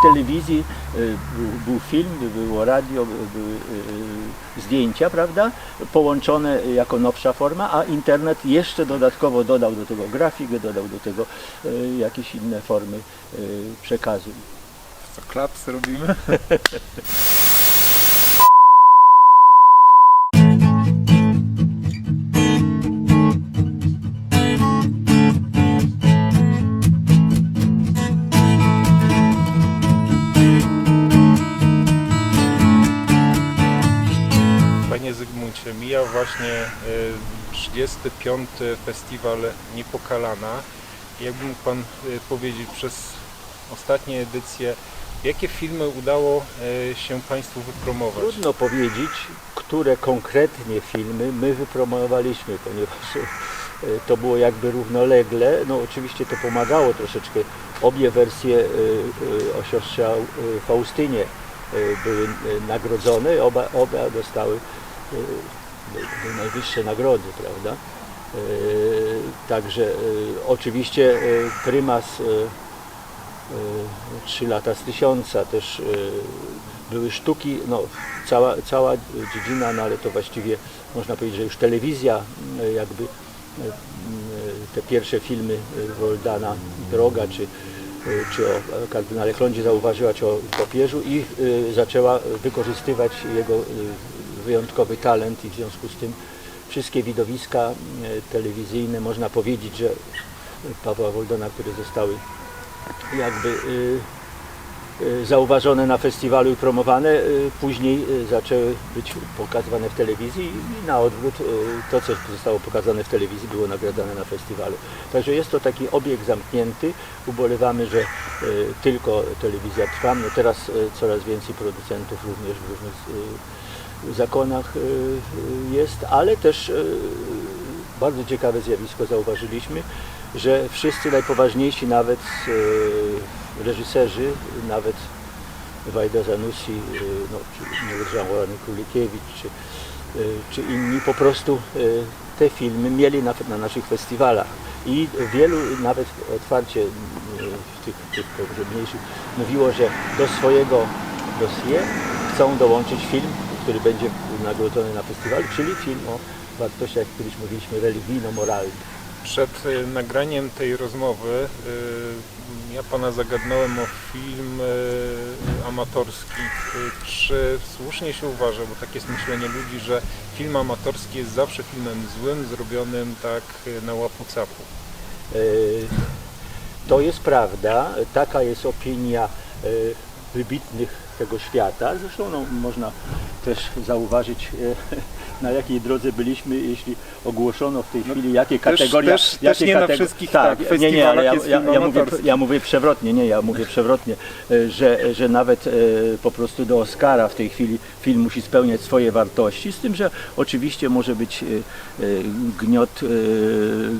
w telewizji y, był, był film, było radio, by- były y, zdjęcia, prawda? Połączone jako nowsza forma, a internet jeszcze dodatkowo dodał do tego grafikę, dodał do tego y, jakieś inne formy y, przekazu. Co, klaps robimy? właśnie y, 35. festiwal Niepokalana. Jakby mógł Pan y, powiedzieć przez ostatnie edycje, jakie filmy udało y, się Państwu wypromować? Trudno powiedzieć, które konkretnie filmy my wypromowaliśmy, ponieważ e, to było jakby równolegle. No oczywiście to pomagało troszeczkę. Obie wersje e, e, o siostrze Au- e, Faustynie e, były e, nagrodzone, oba, oba dostały e, do- do najwyższe nagrody, prawda? E, Także e, oczywiście e, prymas Trzy lata z tysiąca też były sztuki, no cała, cała dziedzina, no ale to właściwie można powiedzieć, że już telewizja jakby te pierwsze filmy Woldana Droga czy, czy o kardynale Klądzie zauważyła, czy o papieżu i zaczęła wykorzystywać jego wyjątkowy talent i w związku z tym wszystkie widowiska e, telewizyjne, można powiedzieć, że Pawła Woldana, które zostały jakby y, y, zauważone na festiwalu i promowane, później zaczęły być pokazywane w telewizji i na odwrót to, co zostało pokazane w telewizji było nagradzane na festiwalu. Także jest to taki obieg zamknięty. Ubolewamy, że tylko telewizja trwa. No teraz coraz więcej producentów również w różnych zakonach y, y, jest, ale też y, bardzo ciekawe zjawisko zauważyliśmy, że wszyscy najpoważniejsi nawet reżyserzy, nawet Wajda Zanussi, no, czy nawet Jean-Louis Kulikiewicz, czy, czy inni po prostu te filmy mieli na, na naszych festiwalach. I wielu nawet otwarcie tych, tych mniejszych mówiło, że do swojego dossier chcą dołączyć film, który będzie nagrodzony na festiwalu, czyli film o wartościach, jak kiedyś mówiliśmy, religijno-moralnych. Przed y, nagraniem tej rozmowy y, ja Pana zagadnąłem o film y, amatorski. Czy słusznie się uważa, bo takie jest myślenie ludzi, że film amatorski jest zawsze filmem złym, zrobionym tak na łapu capu? E, To jest prawda, taka jest opinia e, wybitnych tego świata. Zresztą no, można też zauważyć, e, na jakiej drodze byliśmy, jeśli ogłoszono w tej chwili, jakie No, też- kategorie... też- też jakie nie na katego- wszystkich, tak, tak, nie, nie, ale ja, ja, ja, mówię, ja mówię przewrotnie, nie, ja mówię przewrotnie, e, że, że nawet e, po prostu do Oscara w tej chwili film musi spełniać swoje wartości, z tym, że oczywiście może być e, e, gniot, e,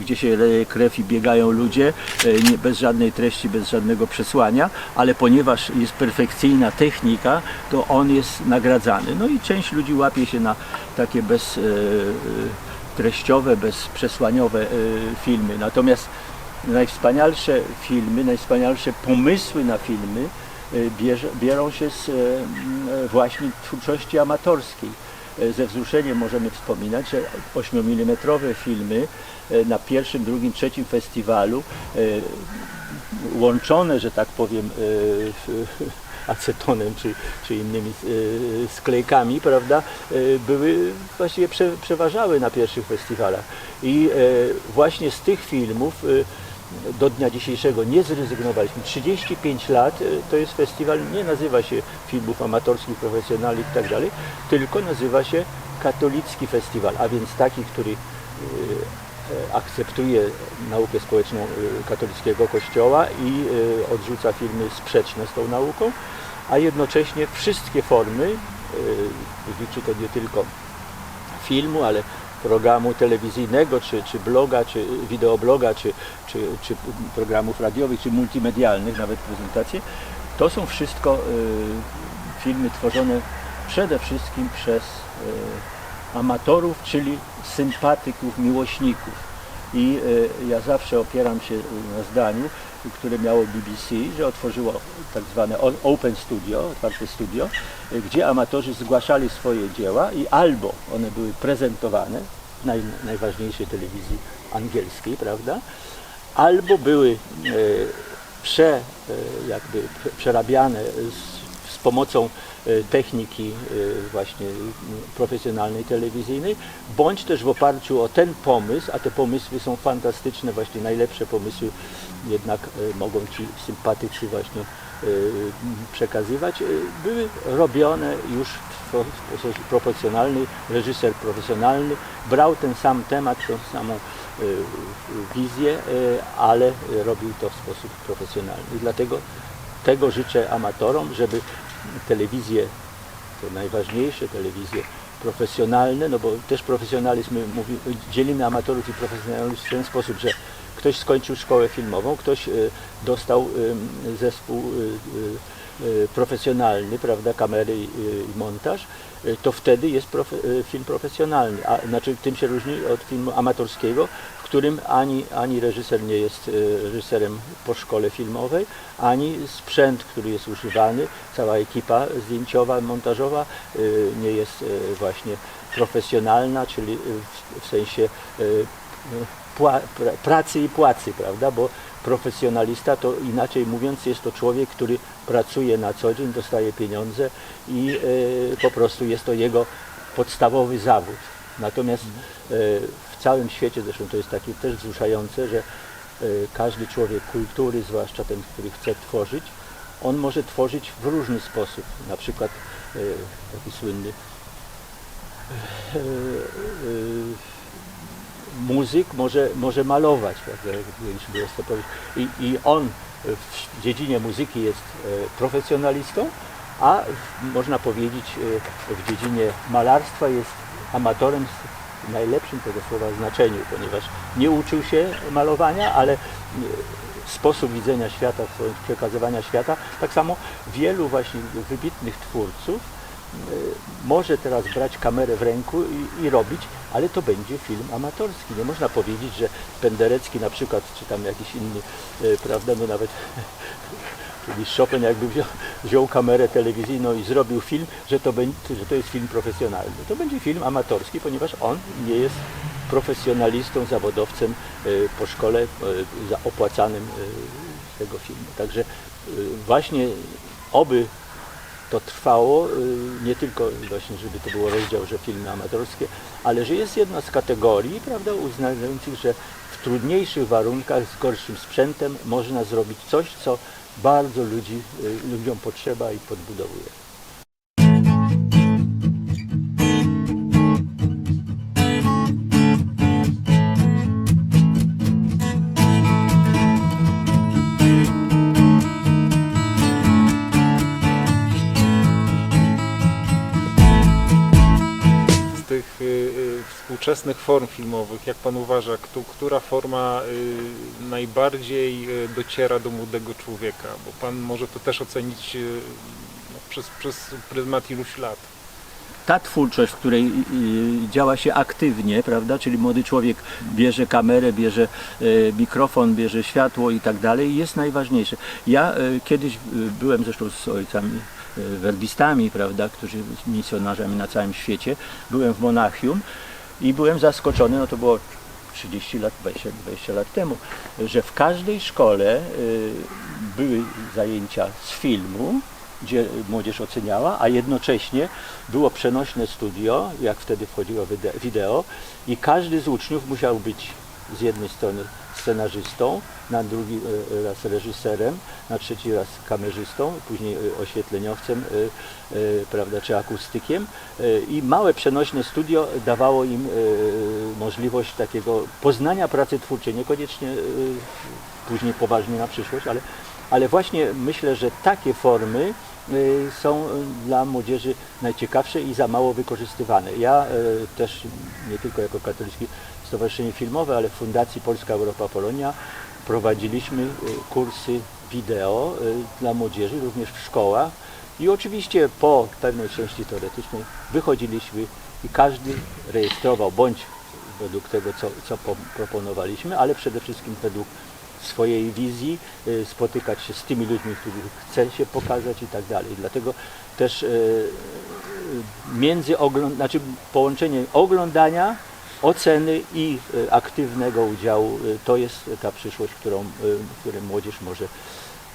gdzie się leje krew i biegają ludzie, e, bez żadnej treści, bez żadnego przesłania, ale ponieważ jest perfekcyjna technika, to on jest nagradzany. No i część ludzi łapie się na takie bez e, bezprzesłaniowe e, filmy. Natomiast najwspanialsze filmy, najwspanialsze pomysły na filmy e, bierze, biorą się z właśnie twórczości amatorskiej. Ze wzruszeniem możemy wspominać, że 8 mm filmy na pierwszym, drugim, trzecim festiwalu łączone, że tak powiem, acetonem czy, czy innymi e, sklejkami, prawda, e, były właściwie prze, przeważały na pierwszych festiwalach. I e, właśnie z tych filmów e, do dnia dzisiejszego nie zrezygnowaliśmy. 35 lat to jest festiwal, nie nazywa się filmów amatorskich, profesjonalnych i tak tylko nazywa się katolicki festiwal, a więc taki, który e, akceptuje naukę społeczną katolickiego kościoła i odrzuca filmy sprzeczne z tą nauką, a jednocześnie wszystkie formy, e, liczy to nie tylko filmu, ale programu telewizyjnego, czy, czy bloga, czy wideobloga, czy, czy, czy programów radiowych, czy multimedialnych, nawet prezentacje, to są wszystko e, filmy tworzone przede wszystkim przez e, amatorów, czyli sympatyków, miłośników. I e, ja zawsze opieram się na zdaniu, które miało BBC, że otworzyło tak zwane Open Studio, otwarte studio, y, gdzie amatorzy zgłaszali swoje dzieła i albo one były prezentowane w naj, najważniejszej telewizji angielskiej, prawda? Albo były e, prze, e, jakby prze- przerabiane z pomocą e, techniki e, właśnie profesjonalnej, telewizyjnej, bądź też w oparciu o ten pomysł, a te pomysły są fantastyczne, właśnie najlepsze pomysły jednak e, mogą ci sympatycy właśnie przekazywać, były robione już w sposób proporcjonalny, reżyser profesjonalny brał ten sam temat, tą samą wizję, ale robił to w sposób profesjonalny. Dlatego tego życzę amatorom, żeby telewizje, te najważniejsze telewizje profesjonalne, no bo też profesjonalizm, mówi, dzielimy amatorów i profesjonalistów w ten sposób, że ktoś skończył szkołę filmową, ktoś e, dostał zespół e, e, profesjonalny, prawda, kamery i, montaż, to wtedy jest profe, film profesjonalny, a znaczy tym się różni od filmu amatorskiego, którym ani, ani reżyser nie jest e, reżyserem po szkole filmowej, ani sprzęt, który jest używany, cała ekipa zdjęciowa, montażowa e, nie jest e, właśnie profesjonalna, czyli w, w sensie pła, pra, pracy i płacy, prawda, bo profesjonalista to inaczej mówiąc jest to człowiek, który pracuje na co dzień, dostaje pieniądze i po prostu jest to jego podstawowy zawód. Natomiast w całym świecie, zresztą to jest takie też wzruszające, że e, każdy człowiek kultury, zwłaszcza ten, który chce tworzyć, on może tworzyć w różny sposób. Na przykład e, taki słynny e, muzyk może, może malować, prawda. I, I on w dziedzinie muzyki jest profesjonalistą, a można powiedzieć w dziedzinie malarstwa jest amatorem w najlepszym tego słowa znaczeniu, ponieważ nie uczył się malowania, ale e, sposób widzenia świata, przekazywania świata, tak samo wielu właśnie wybitnych twórców e, może teraz brać kamerę w ręku i, i robić, ale to będzie film amatorski. Nie można powiedzieć, że Penderecki na przykład, czy tam jakiś inny, e, prawda, no nawet czyli Chopin jakby wziął, wziął kamerę telewizyjną i zrobił film, że to, że to jest film profesjonalny. To będzie film amatorski, ponieważ on nie jest profesjonalistą, zawodowcem e, po szkole e, opłacanym e, tego filmu. Także właśnie oby to trwało, nie tylko właśnie, żeby to było rozdział, że filmy amatorskie, ale że jest jedna z kategorii, prawda, uznających, że w trudniejszych warunkach, z gorszym sprzętem można zrobić coś, co bardzo ludzi, y, ludziom potrzeba i podbudowuje. Tych y, y, współczesnych form filmowych, jak Pan uważa, któ- która forma y, najbardziej dociera do młodego człowieka? Bo Pan może to też ocenić no, przez, przez pryzmat iluś lat. ta twórczość, w której działa się aktywnie, prawda, czyli młody człowiek bierze kamerę, bierze mikrofon, bierze światło i tak dalej, jest najważniejsze. Ja kiedyś byłem zresztą z ojcami werbistami, prawda, którzy misjonarzami na całym świecie, byłem w Monachium i byłem zaskoczony, no to było 30 lat, 20, 20 lat temu, że w każdej szkole y, były zajęcia z filmu, gdzie młodzież oceniała, a jednocześnie było przenośne studio, jak wtedy wchodziło wide- wideo i każdy z uczniów musiał być z jednej strony scenarzystą, na drugi e, raz reżyserem, na trzeci raz kamerzystą, później e, oświetleniowcem, e, e, prawda, czy akustykiem E, i małe przenośne studio dawało im e, możliwość takiego poznania pracy twórczej, niekoniecznie e, później poważnie na przyszłość, ale, ale właśnie myślę, że takie formy są dla młodzieży najciekawsze i za mało wykorzystywane. Ja też nie tylko jako katolickie stowarzyszenie filmowe, ale w Fundacji Polska Europa Polonia prowadziliśmy y, kursy wideo y, dla młodzieży, również w szkołach i oczywiście po pewnej części teoretycznej wychodziliśmy i każdy rejestrował bądź według tego, co, co po- proponowaliśmy, ale przede wszystkim według swojej wizji, y, spotykać się z tymi ludźmi, których chce się pokazać i tak dalej. Dlatego też między znaczy połączenie oglądania, oceny i y, aktywnego udziału y, to jest ta przyszłość, którą, y, w której młodzież może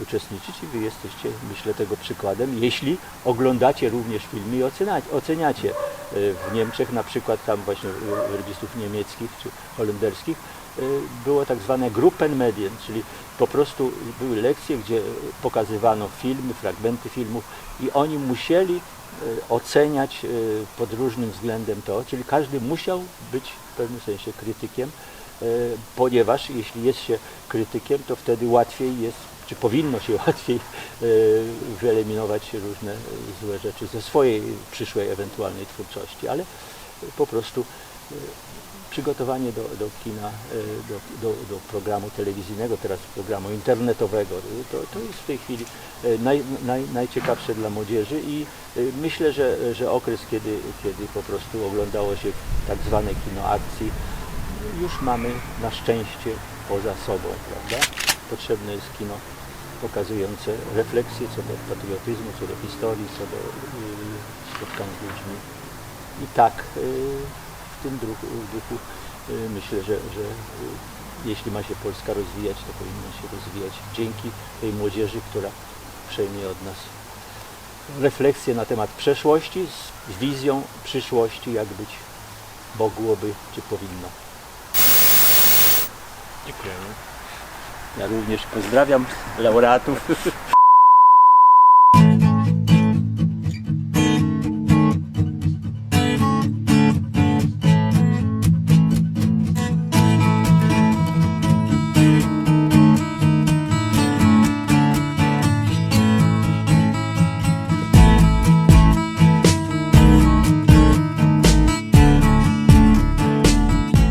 uczestniczyć i wy jesteście, myślę, tego przykładem, jeśli oglądacie również filmy i oceniacie. W Niemczech na przykład, tam właśnie reżysów niemieckich czy holenderskich, było tak zwane Gruppenmedien, czyli po prostu były lekcje, gdzie pokazywano filmy, fragmenty filmów i oni musieli oceniać y, pod różnym względem to, czyli każdy musiał być w pewnym sensie krytykiem, y, ponieważ jeśli jest się krytykiem, to wtedy łatwiej jest, czy powinno się łatwiej y, wyeliminować różne y, złe rzeczy ze swojej przyszłej ewentualnej twórczości, ale y, po prostu y, przygotowanie do, do kina, y, do, do, do programu telewizyjnego, teraz programu internetowego, y, to, to jest w tej chwili y, naj, naj, najciekawsze dla młodzieży i myślę, że, że okres, kiedy, kiedy po prostu oglądało się tak zwane kino akcji, już mamy na szczęście poza sobą, prawda? Potrzebne jest kino pokazujące refleksję co do patriotyzmu, co do historii, co do spotkań z ludźmi. I tak w tym duchu, duchu y, myślę, że, że y, jeśli ma się Polska rozwijać, to powinna się rozwijać dzięki tej młodzieży, która przejmie od nas refleksję na temat przeszłości z, z wizją przyszłości, jak być mogłoby czy powinno. Dziękujemy. Ja również pozdrawiam laureatów.